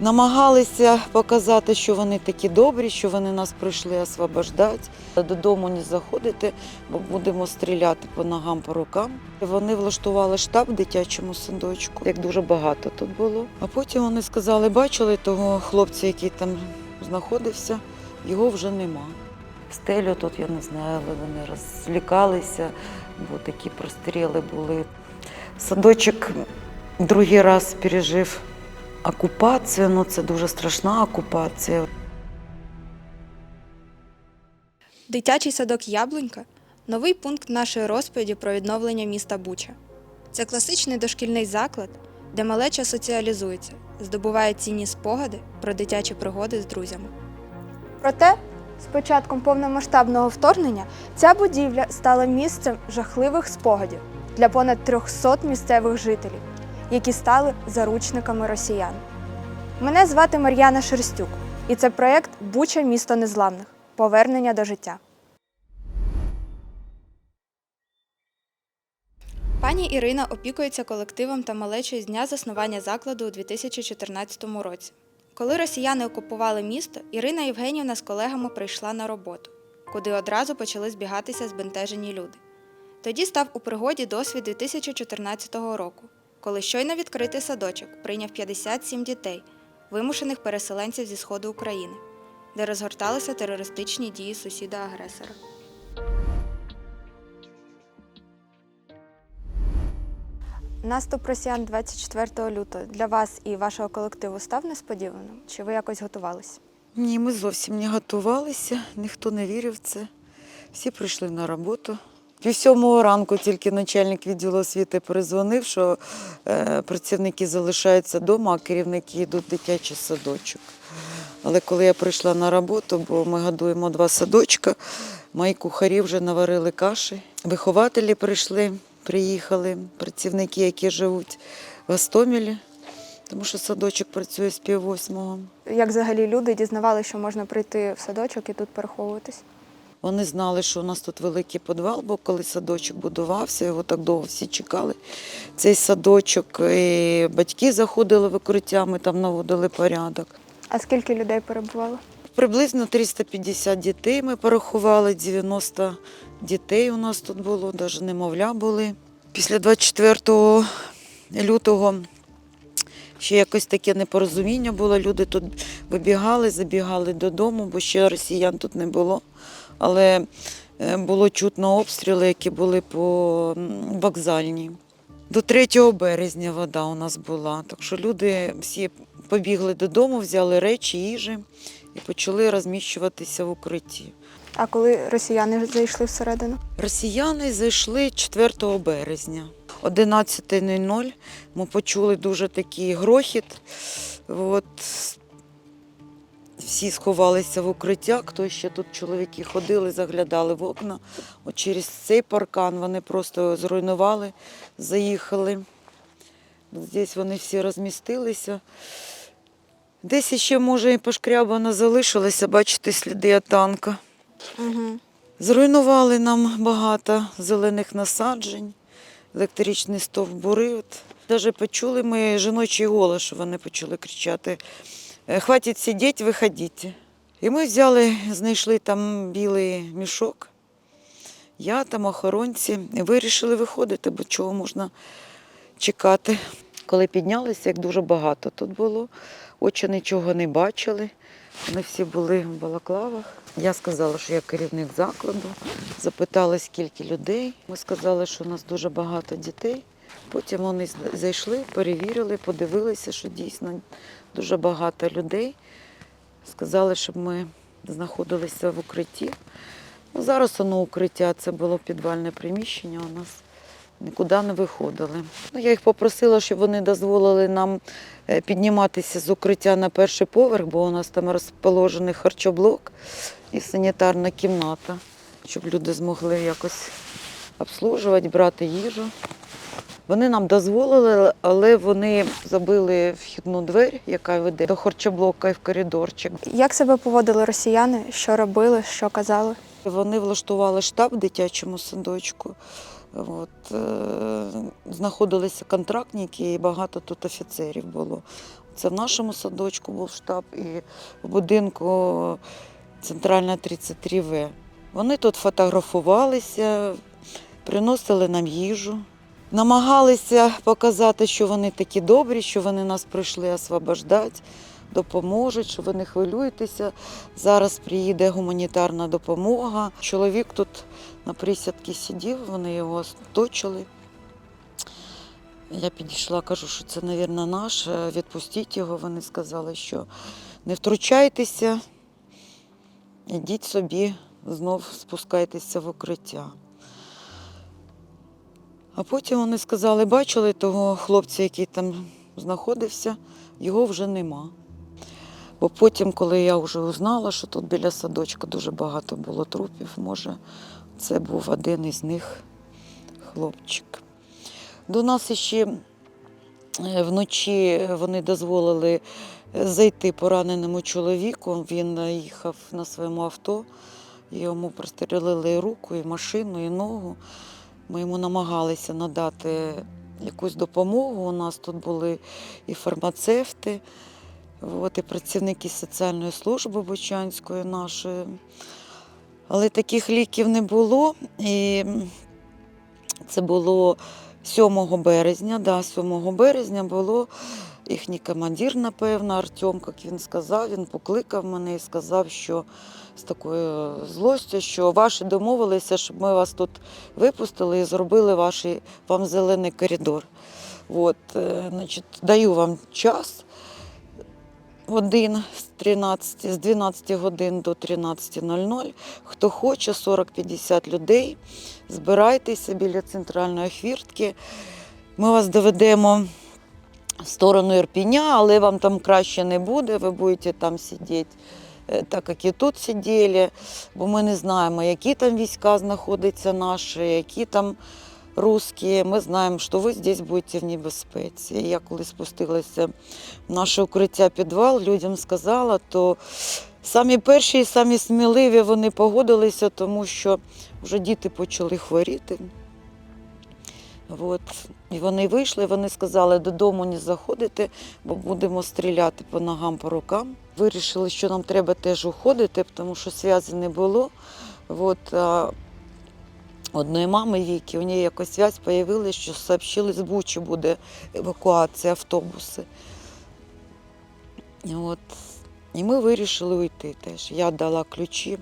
Намагалися показати, що вони такі добрі, що вони нас прийшли освобождати. Додому не заходити, бо будемо стріляти по ногам, по рукам. Вони влаштували штаб в дитячому садочку, як дуже багато тут було. А потім вони сказали, бачили того хлопця, який там знаходився, його вже нема. Стелю тут, я не знаю, але вони розлікалися, бо такі простріли були. Садочок другий раз пережив окупацію, ну це дуже страшна окупація. Дитячий садок Яблунька новий пункт нашої розповіді про відновлення міста Буча. Це класичний дошкільний заклад, де малеча соціалізується, здобуває цінні спогади про дитячі пригоди з друзями. Проте, з початком повномасштабного вторгнення ця будівля стала місцем жахливих спогадів для понад 300 місцевих жителів, які стали заручниками росіян. Мене звати Мар'яна Шерстюк, і це проєкт Буча місто незламних повернення до життя. Пані Ірина опікується колективом та малечою з дня заснування закладу у 2014 році. Коли росіяни окупували місто, Ірина Євгенівна з колегами прийшла на роботу, куди одразу почали збігатися збентежені люди. Тоді став у пригоді досвід 2014 року, коли щойно відкритий садочок прийняв 57 дітей, вимушених переселенців зі сходу України, де розгорталися терористичні дії сусіда-агресора. Наступ росіян 24 лютого для вас і вашого колективу став несподіваним? Чи ви якось готувалися? Ні, ми зовсім не готувалися, ніхто не вірив в це. Всі прийшли на роботу. Пів сьомого ранку тільки начальник відділу освіти перезвонив, що е, працівники залишаються вдома, а керівники йдуть в дитячий садочок. Але коли я прийшла на роботу, бо ми годуємо два садочка, мої кухарі вже наварили каші. Вихователі прийшли, приїхали, працівники, які живуть в Гостомелі, тому що садочок працює з пів восьмого. Як взагалі люди дізнавалися, що можна прийти в садочок і тут переховуватись? Вони знали, що у нас тут великий підвал, бо коли садочок будувався, його так довго всі чекали. Цей садочок, і батьки заходили в укриття, ми там наводили порядок. А скільки людей перебувало? Приблизно 350 дітей ми порахували, 90 дітей у нас тут було, навіть немовля були. Після 24 лютого ще якось таке непорозуміння було. Люди тут вибігали, забігали додому, бо ще росіян тут не було. Але е, було чутно обстріли, які були по м, вокзальній. До 3 березня вода у нас була. Так що люди всі побігли додому, взяли речі, їжі і почали розміщуватися в укритті. А коли росіяни зайшли всередину? Росіяни зайшли 4 березня. 11.00 ми почули дуже такий грохіт. От. Всі сховалися в укриття, хто ще тут чоловіки ходили, заглядали в окна. От через цей паркан вони просто зруйнували, заїхали. Здесь вони всі розмістилися. Десь ще, може, і пошкрябано залишилося, бачите, сліди танка. Угу. Зруйнували нам багато зелених насаджень, електричні стовбури. Даже почули ми жіночий голос, що вони почали кричати «Е, Хватить сидіти, виходіть. І ми взяли, знайшли там білий мішок, я там охоронці, і вирішили виходити, бо чого можна чекати. Коли піднялися, як дуже багато тут було, очі нічого не бачили. Вони всі були в балаклавах. Я сказала, що я керівник закладу. Запитали, скільки людей. Ми сказали, що у нас дуже багато дітей. Потім вони зайшли, перевірили, подивилися, що дійсно дуже багато людей. Сказали, щоб ми знаходилися в укритті. Ну, зараз воно укриття, це було підвальне приміщення у нас. Нікуди не виходили. Ну, я їх попросила, щоб вони дозволили нам е, підніматися з укриття на перший поверх, бо у нас там розположений харчоблок і санітарна кімната, щоб люди змогли якось обслужувати, брати їжу. Вони нам дозволили, але вони забили вхідну двері, яка веде до харчоблока і в коридорчик. Як себе поводили росіяни? Що робили, що казали? Вони влаштували штаб в дитячому садочку. От, е, знаходилися контрактники і багато тут офіцерів було. Це в нашому садочку був штаб і в будинку Центральна 33В. Вони тут фотографувалися, приносили нам їжу, намагалися показати, що вони такі добрі, що вони нас прийшли освобождати, допоможуть, що ви не хвилюєтеся. Зараз приїде гуманітарна допомога. Чоловік тут на присядці сидів, вони його оточили. Я підійшла, кажу, що це, мабуть, наш, е, відпустіть його. Вони сказали, що не втручайтеся, ідіть собі, знов спускайтеся в укриття. А потім вони сказали, бачили того хлопця, який там знаходився, його вже нема. Бо потім, коли я вже узнала, що тут біля садочка дуже багато було трупів, може, це був один із них хлопчик. До нас ще е, вночі вони дозволили зайти пораненому чоловіку. Він їхав на своєму авто, йому прострелили і руку, і машину, і ногу. Ми йому намагалися надати якусь допомогу. У нас тут були і фармацевти, от, і працівники соціальної служби Бучанської нашої. Але таких ліків не було. І це було 7 березня. Да, 7 березня було їхній командир, напевно, Артем, як він сказав, він покликав мене і сказав, що з такою злостю, що ваші домовилися, щоб ми вас тут випустили і зробили ваш, вам зелений коридор. От, е, значить, даю вам час. Один з 13, з 12 годин до 13.00. Хто хоче, 40-50 людей. Збирайтеся біля центральної хвіртки. Ми вас доведемо в сторону Ірпіня, але вам там краще не буде. Ви будете там сидіти, так як і тут сиділи, бо ми не знаємо, які там війська знаходяться наші, які там русські. Ми знаємо, що ви здесь будете в небезпеці. Я коли спустилася в наше укриття підвал, людям сказала, то самі перші і самі сміливі вони погодилися, тому що вже діти почали хворіти. От. І вони вийшли, вони сказали, додому не заходити, бо будемо стріляти по ногам, по рукам. Вирішили, що нам треба теж уходити, тому що зв'язі не було. От, одної мами Віки, у неї якось зв'язь з'явилася, що сообщили, з Бучі буде евакуація автобуси. От. І ми вирішили уйти теж. Я дала ключі.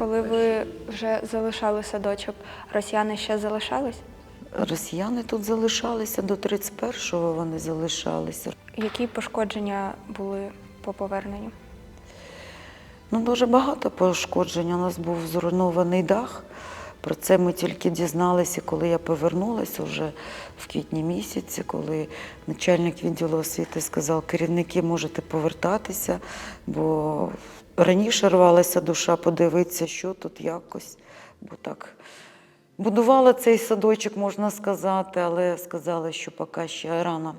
Коли ви вже залишали садочок, росіяни ще залишались? Росіяни тут залишалися до 31-го вони залишалися. Які пошкодження були по поверненню? Ну, дуже багато пошкоджень. У нас був зруйнований дах. Про це ми тільки дізналися, коли я повернулася вже в квітні місяці, коли начальник відділу освіти сказав, керівники можете повертатися, бо раніше рвалася душа подивитися, що тут якось. Бо так будувала цей садочок, можна сказати, але сказали, що поки ще рано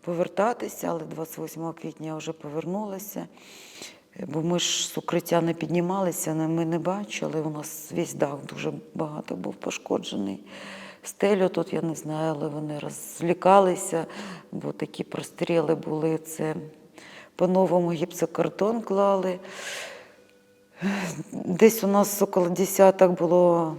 повертатися, але 28 квітня я вже повернулася. Бо ми ж з укриття не піднімалися, ми не бачили. У нас весь дах дуже багато був пошкоджений. Стелю тут я не знаю, але вони розлікалися, бо такі простріли були. Це по-новому гіпсокартон клали. Десь у нас около десяток було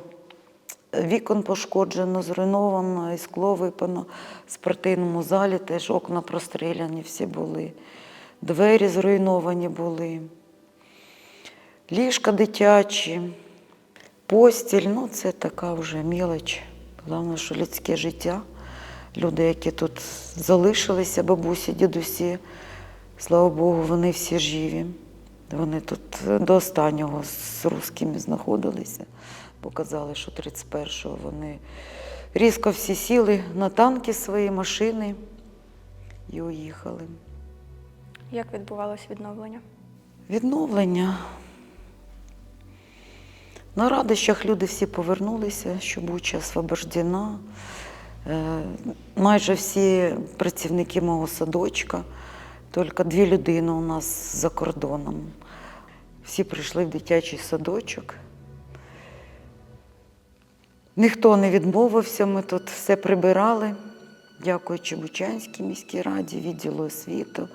вікон пошкоджено, зруйновано, і скло випано. В спортивному залі теж окна простріляні всі були. Двері зруйновані були, ліжка дитячі, постіль ну це така вже мілоч. Головне, що людське життя. Люди, які тут залишилися, бабусі, дідусі, слава Богу, вони всі живі. Вони тут до останнього з русскими знаходилися. Показали, що 31-го вони різко всі сіли на танки свої машини і уїхали. Як відбувалось відновлення? Відновлення. На радощах люди всі повернулися, що Буча освобождена. Е, Майже всі працівники мого садочка, тільки дві людини у нас за кордоном. Всі прийшли в дитячий садочок. Ніхто не відмовився, ми тут все прибирали, дякуючи Бучанській міській раді, відділу освіту.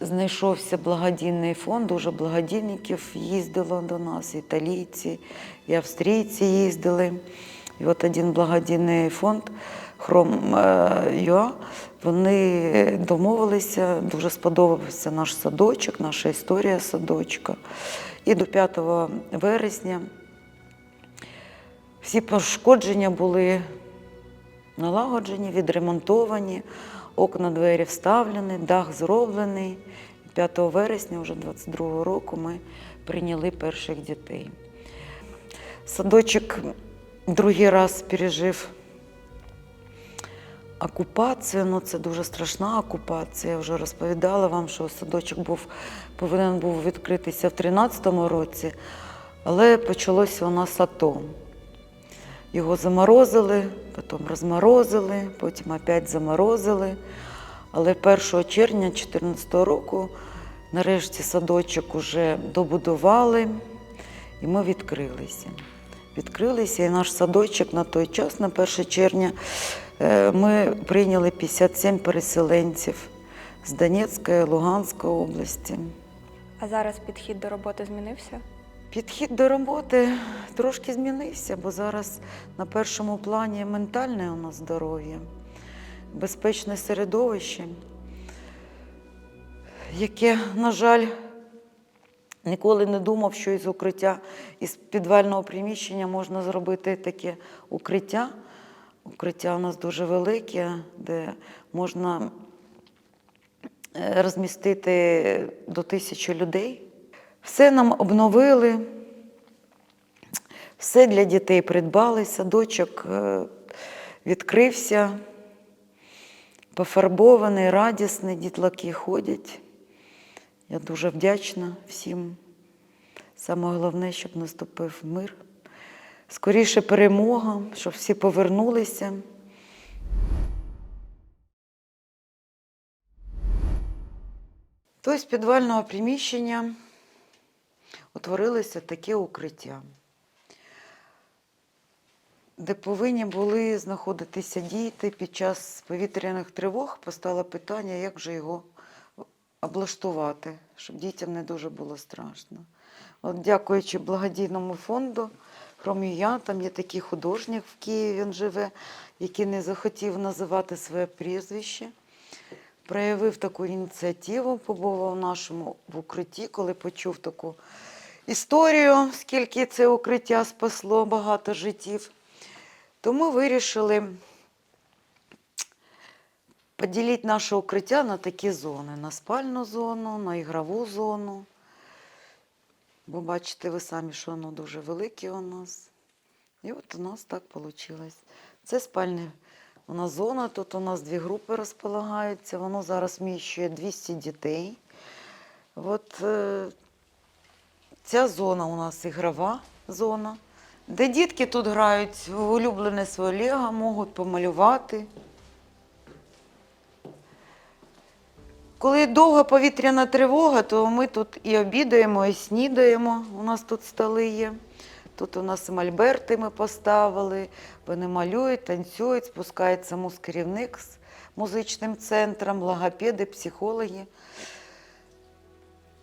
Знайшовся благодійний фонд, дуже благодійників їздило до нас, італійці, і австрійці їздили. І от один благодійний фонд Хром е, ЮА, вони домовилися, дуже сподобався наш садочок, наша історія садочка. І до 5 вересня всі пошкодження були налагоджені, відремонтовані, окна двері вставлені, дах зроблений. 5 вересня, вже 22 року, ми прийняли перших дітей. Садочок другий раз пережив окупацію. Ну, це дуже страшна окупація. Я вже розповідала вам, що садочок був, повинен був відкритися в 2013 році, але почалося у нас АТО. Його заморозили, потім розморозили, потім опять заморозили. Але 1 червня 2014 року нарешті садочок уже добудували і ми відкрилися. Відкрилися, і наш садочок на той час, на 1 червня, ми прийняли 57 переселенців з Донецької, Луганської області. А зараз підхід до роботи змінився? Підхід до роботи трошки змінився, бо зараз на першому плані ментальне у нас здоров'я, безпечне середовище, яке, на жаль, ніколи не думав, що із укриття, із підвального приміщення можна зробити таке укриття. Укриття у нас дуже велике, де можна е, розмістити до тисячі людей. Все нам обновили, все для дітей придбали, садочок е, відкрився, пофарбований, радісний, дітлаки ходять. Я дуже вдячна всім. Саме головне, щоб наступив мир. Скоріше перемога, щоб всі повернулися. Тобто з підвального приміщення утворилося таке укриття, де повинні були знаходитися діти під час повітряних тривог. Постало питання, як же його облаштувати, щоб дітям не дуже було страшно. От, дякуючи благодійному фонду Хромія, там є такий художник в Києві, він живе, який не захотів називати своє прізвище проявив таку ініціативу, побував в нашому в укритті, коли почув таку історію, скільки це укриття спасло багато життів. То ми вирішили поділити наше укриття на такі зони: на спальну зону, на ігрову зону. Бо бачите ви самі, що воно дуже велике у нас. І от у нас так вийшло. Це спальне у нас зона, тут у нас дві групи розполагаються, воно зараз вміщує 200 дітей. От е, ця зона у нас ігрова зона, де дітки тут грають улюблене своє лего, можуть помалювати. Коли довга повітряна тривога, то ми тут і обідаємо, і снідаємо. У нас тут столи є. Тут у нас і мольберти ми поставили, вони малюють, танцюють, спускається муз-керівник з музичним центром, логопеди, психологи.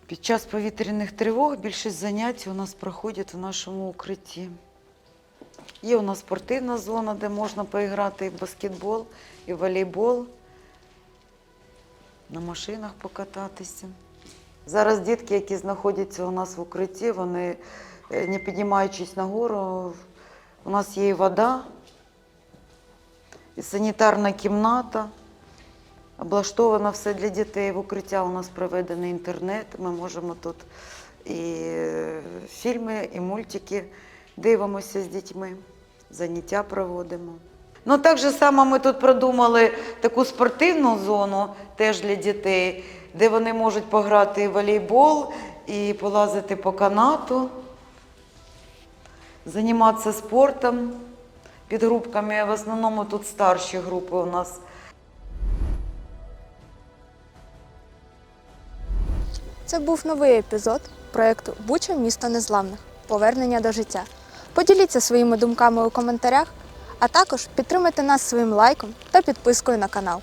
Під час повітряних тривог більшість занять у нас проходять в нашому укритті. Є у нас спортивна зона, де можна поіграти і в баскетбол, і в волейбол, на машинах покататися. Зараз дітки, які знаходяться у нас в укритті, вони е, не піднімаючись нагору, у нас є і вода, і санітарна кімната. Облаштовано все для дітей. В укриття у нас проведений інтернет. Ми можемо тут і е, фільми, і мультики дивимося з дітьми, заняття проводимо. Ну, так же само ми тут продумали таку спортивну зону теж для дітей, де вони можуть пограти в волейбол, і полазити по канату, займатися спортом під групками. В основному тут старші групи у нас. Це був новий епізод проєкту Буча місто незламних. Повернення до життя. Поділіться своїми думками у коментарях, а також підтримайте нас своїм лайком та підпискою на канал.